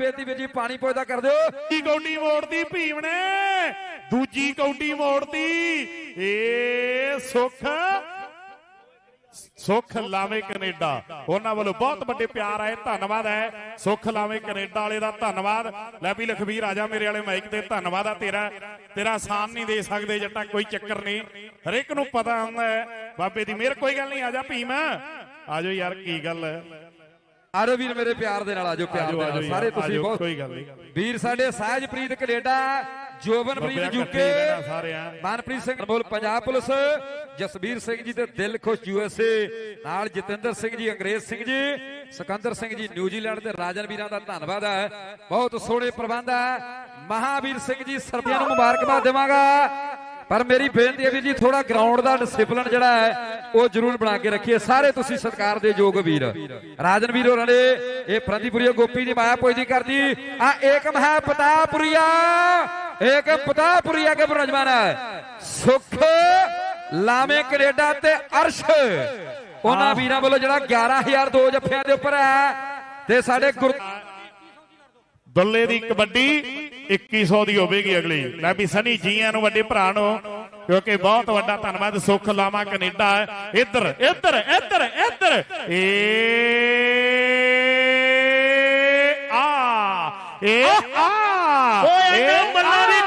ਬੇਦੀ ਵਿੱਚ ਜੀ ਪਾਣੀ ਪੁੱਜਦਾ ਕਰ ਦਿਓ। ਦੂਜੀ ਕੌਡੀ ਮੋੜਦੀ ਭੀਮ ਨੇ ਦੂਜੀ ਕੌਡੀ ਮੋੜਦੀ ਏ ਸੁਖ ਸੁਖ ਲਾਵੇ ਕੈਨੇਡਾ। ਉਹਨਾਂ ਵੱਲੋਂ ਬਹੁਤ ਵੱਡੇ ਪਿਆਰ ਆਏ, ਧੰਨਵਾਦ ਹੈ। ਸੁਖ ਲਾਵੇ ਕੈਨੇਡਾ ਵਾਲੇ ਦਾ ਧੰਨਵਾਦ। ਲੈ ਵੀ ਲਖਵੀਰ ਆ ਜਾ ਮੇਰੇ ਵਾਲੇ ਮਾਈਕ ਤੇ, ਧੰਨਵਾਦ ਆ ਤੇਰਾ। ਤੇਰਾ ਆਸਾਨ ਨਹੀਂ ਦੇ ਸਕਦੇ, ਜੱਟਾ, ਕੋਈ ਚੱਕਰ ਨਹੀਂ। ਹਰੇਕ ਨੂੰ ਪਤਾ ਹੁੰਦਾ ਹੈ। ਬਾਬੇ ਦੀ ਮਿਹਰ, ਕੋਈ ਗੱਲ ਨਹੀਂ, ਆ ਜਾ ਭੀਮ। ਆਜੋ ਯਾਰ, ਕੀ ਗੱਲ ਹੈ? ਆਰੋ ਵੀਰ ਮੇਰੇ ਪਿਆਰ ਦੇ ਨਾਲ ਆਜੋ ਪਿਆਰ ਆਜੋ ਦੇ ਨਾਲ। ਆਜੋ ਸਾਰੇ ਤੁਸੀਂ ਆਜੋ, ਬਹੁਤ ਕੋਈ ਗੱਲ ਨਹੀਂ। ਵੀਰ ਸਾਡੇ ਸਹਿਜਪ੍ਰੀਤ ਕੈਨੇਡਾ ਜੋਬਨਪ੍ਰੀਤ ਯੂਕੇ। ਮਨਪ੍ਰੀਤ ਸਿੰਘ ਬੋਲ ਪੰਜਾਬ ਪੁਲਿਸ ਜਸਬੀਰ ਸਿੰਘ ਜੀ ਤੇ ਦਿਲ ਖੁਸ਼ ਯੂਐਸਏ ਨਾਲ ਜਤਿੰਦਰ ਸਿੰਘ ਜੀ ਅੰਗਰੇਜ਼ ਸਿੰਘ ਜੀ ਸਿਕੰਦਰ ਸਿੰਘ ਜੀ ਨਿਊਜ਼ੀਲੈਂਡ ਤੇ ਰਾਜਨ ਵੀਰਾਂ ਦਾ ਧੰਨਵਾਦ ਹੈ। ਬਹੁਤ ਸੋਹਣੇ ਪ੍ਰਬੰਧ ਹੈ। ਮਹਾਵੀਰ ਸਿੰਘ ਜੀ ਸਰਬੀਆਂ ਨੂੰ ਮੁਬਾਰਕਬਾਦ ਦੇਵਾਂਗਾ। ਪਰ ਮੇਰੀ ਬੇਨਤੀ ਹੈ ਵੀ ਜੀ ਥੋੜਾ ਗਰਾਊਂਡ ਦਾ ਡਿਸਪਲਿਨ ਜਿਹੜਾ ਹੈ ਉਹ ਜ਼ਰੂਰ ਬਣਾ ਕੇ ਰੱਖੀਏ। ਸਾਰੇ ਤੁਸੀਂ ਸਤਿਕਾਰ ਦੇ ਯੋਗ ਵੀਰ। ਰਾਜਨ ਵੀਰ ਹੋਰਾਂ ਨੇ ਇਹ ਫਰੰਦੀਪੁਰੀਆ ਗੋਪੀ ਦੀ ਮਾਇਆ ਪੁੱਜਦੀ ਕਰਦੀ। ਆ ਏਕਮ ਹੈ ਪਤਾਪੁਰੀਆ ਏਕਮ ਪਤਾਪੁਰੀਆ ਕੇ ਬਰਜਮਾਨ ਸੁਖ ਲਾਵੇਂ ਕੈਨੇਡਾ ਤੇ ਅਰਸ਼। ਉਹਨਾਂ ਵੀਰਾਂ ਵੱਲੋਂ ਜਿਹੜਾ 11000 ਦੋ ਜੱਫਿਆਂ ਦੇ ਉੱਪਰ ਹੈ ਤੇ ਸਾਡੇ ਗੁਰ ਦੁੱਲੇ ਦੀ ਕਬੱਡੀ 2100 ਦੀ ਹੋਵੇਗੀ ਅਗਲੀ। ਲੈ ਵੀ ਸਨੀ ਜੀਆਂ ਨੂੰ ਵੱਡੇ ਭਰਾ ਨੂੰ ਕਿਉਂਕਿ ਬਹੁਤ ਵੱਡਾ ਧੰਨਵਾਦ ਸੁਖ ਲਾਵਾ ਕੈਨੇਡਾ ਇੱਧਰ ਇੱਧਰ ਇੱਧਰ ਇੱਧਰ। ਏ ਆ ਏ ਆ। ਓਏ ਏ ਇਹ ਮੱਲਾਂ ਦੀ